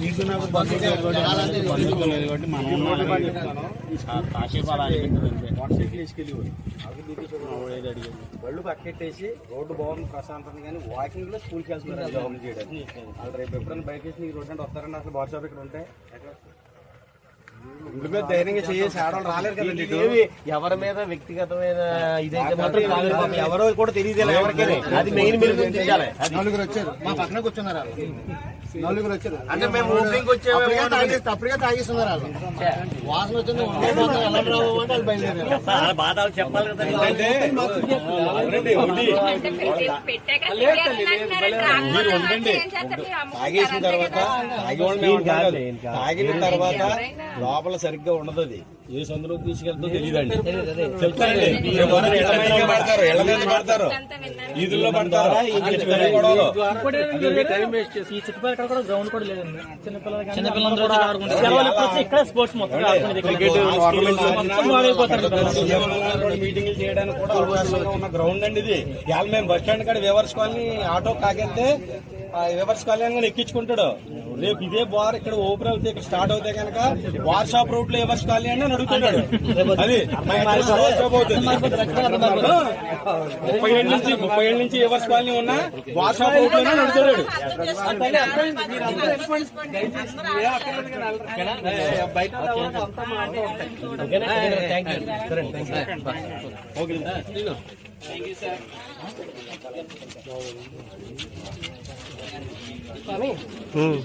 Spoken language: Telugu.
మీకు నాకు బంధువులు కాబట్టి మనం బళ్ళు పక్కెట్టేసి రోడ్డు బాగుంది ప్రశాంతం కానీ వాకింగ్లో స్కూల్కి వెళ్తున్నారు చేయడానికి. రేపు ఎప్పుడైనా బైక్ వేసి ఈ రోడ్డు అంటే వస్తారండి అసలు షాప్ ఇక్కడ ఉంటే. ఇంటి మీద ధైర్యంగా చేసి ఆడవాళ్ళు రాలేరు కదండి ఇటు. ఎవరి మీద వ్యక్తిగతమైన ఇదైతే మాత్రం కాదు పాపం ఎవరో కూడా తెలియదు ఎవరికైనా. అది మెయిన్ మీరు గుర్తించాలి అది నలుగురు వచ్చారు. మా పక్కన కూర్చున్నారు వాళ్ళు. నలుగురు వచ్చారు. అంటే మేము ఓపెనింగ్ అప్పటికే అప్పటికే తాగిస్తున్నారు వాళ్ళు. వాసన వచ్చింది ఉండబోతున్నారు, ఎలా రావు అంటే వాళ్ళు బయలుదేరారు. బాధలు చెప్పాలి కదా మీరు ఉండండి. తాగేసిన తర్వాత తాగేవాళ్ళు మేము అంటాం కాదు. తాగిన తర్వాత లోపల సరిగ్గా ఉండదు అది. ఏ సందులోకి తీసుకెళ్తుందో తెలియదండి చెప్తారండి ఈదుల్లో పడతారు? ఈ చుట్టుపక్కల కూడా గ్రౌండ్ కూడా లేదండి. ఇక్కడ స్పోర్ట్స్ మొత్తం మీటింగ్లు చేయడానికి కూడా అవకాశంగా ఉన్న గ్రౌండ్ అండి ఇది. ఇవాళ మేము బస్ స్టాండ్ కాడ వేవర్స్ కాలనీ ఆటో కాకెళ్తే వేవర్స్ కాలనీ ఎక్కించుకుంటాడు. రేపు ఇదే బార్ ఇక్కడ ఓపెన్ అవుతే ఇక్కడ స్టార్ట్ అవుతే కనుక వార్ షాప్ రూట్లో వేవర్స్ కాలనీ అని అడుగుతున్నాడు అది ముప్పై ఏళ్ళ నుంచి ముప్పై ఏళ్ళ నుంచి వేవర్స్ కాలనీ ఉన్నా వార్ షాప్ రూట్లోనే అడుగుతున్నాడు థ్యాంక్ యూ సరే 嗯。